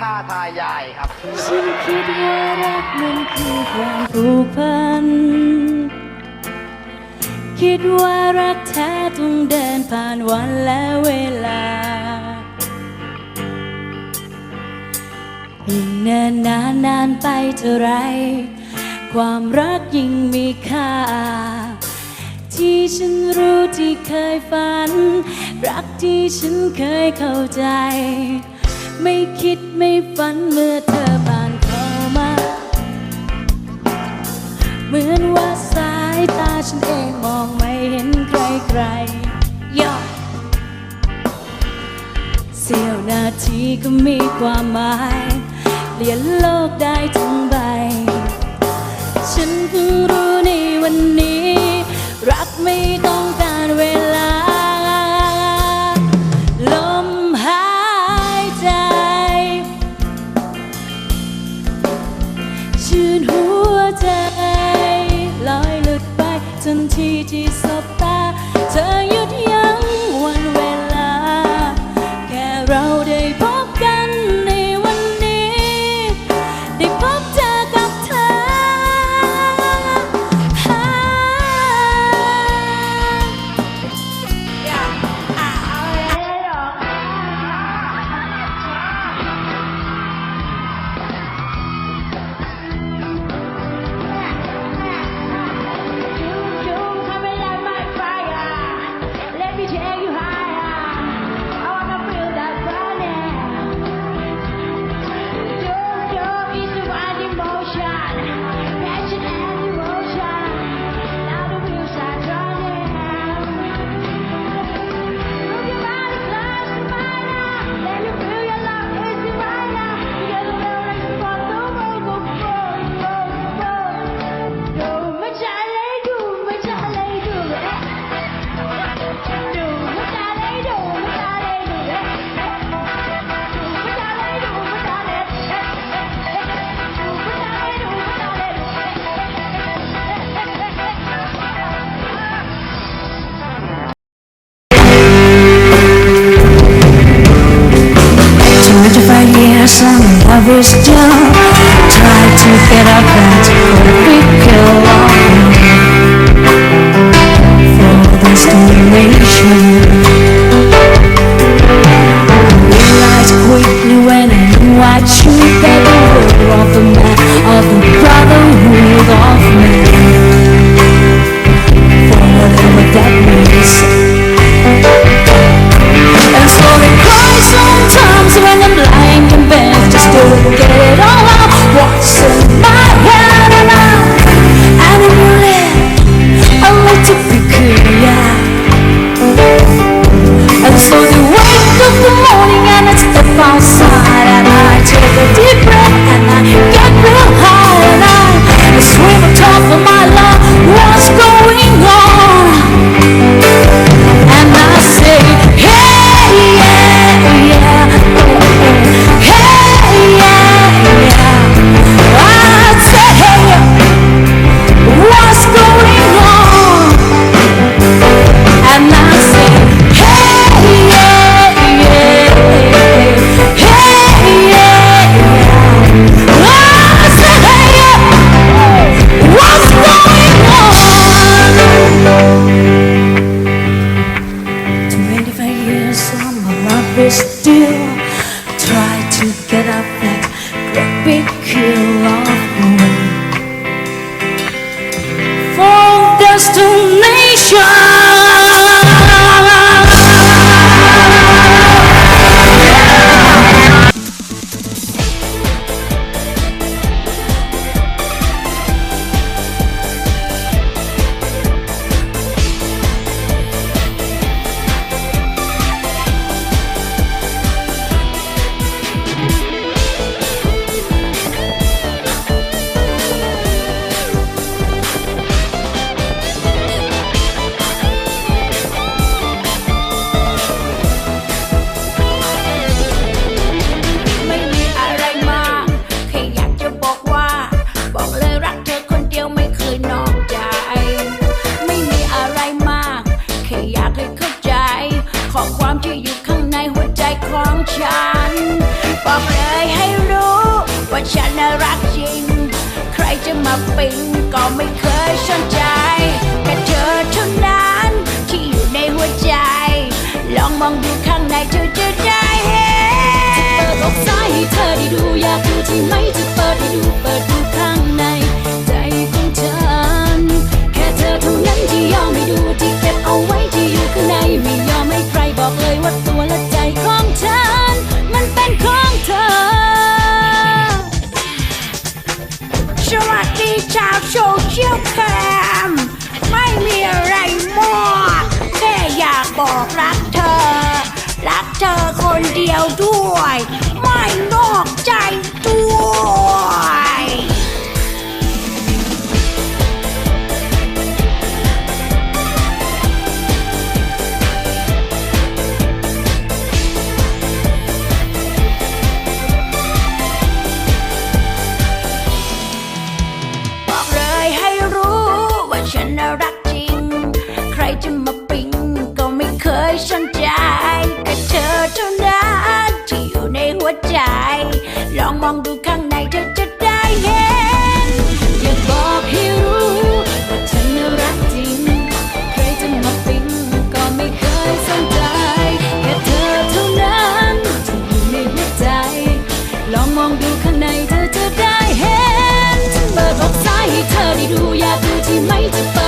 ท่าทายใหญ่ครับ ฉันคิดว่ารักมันคือความผูกพัน คิดว่ารักแท้ต้องเดินผ่านวันและเวลา ยิ่งเนินนานนานไปเท่าไร ความรักยิ่งมีค่า ที่ฉันรู้ที่เคยฝัน รักที่ฉันเคยเข้าใจ ไม่คิดไม่ฝันเมื่อเธอผ่านเข้ามา เหมือนว่าสายตาฉันเองมองไม่เห็นใครใครยอเสี้ยวนาทีก็มีความหมายเปลี่ยนโลกได้ทั้งใบ ฉันเพิ่งรู้ในวันนี้ รักไม่ต้องการเวลา เธออยุ was down. Tried to get our friends a every kill For this donation Realized quickly when I knew I'd shoot บอกเลยให้รู้ ว่าฉันน่ารักจริง ใครจะมาปิ๊งก็ไม่เคยสนใจแค่เธอเท่านั้นที่อยู่ในหัวใจ ลองมองดูข้างในเธอจะได้เห็นตกใจเธอได้ดูอยากดูที่ไหม ชียลแคมไม่มีอะไรมากแค่อยากบอกรักเธอ รักเธอคนเดียวด้วย ยสนใจแค่เธอเท่านั้นที่อยู่ในหัวใจ ลองมองดูข้างในเธอจะได้เห็น อยากบอกให้รู้ว่าฉันน่ะรักจริง ใครจะมาปิ๊งก็ไม่เคยสนใจ แค่เธอเท่านั้นที่อยู่ในหัวใจ ลองมองดูข้างในเธอจะได้เห็น ฉันเปิดอกซ้ายให้เธอได้ดูอยากดูที่ไหมจะ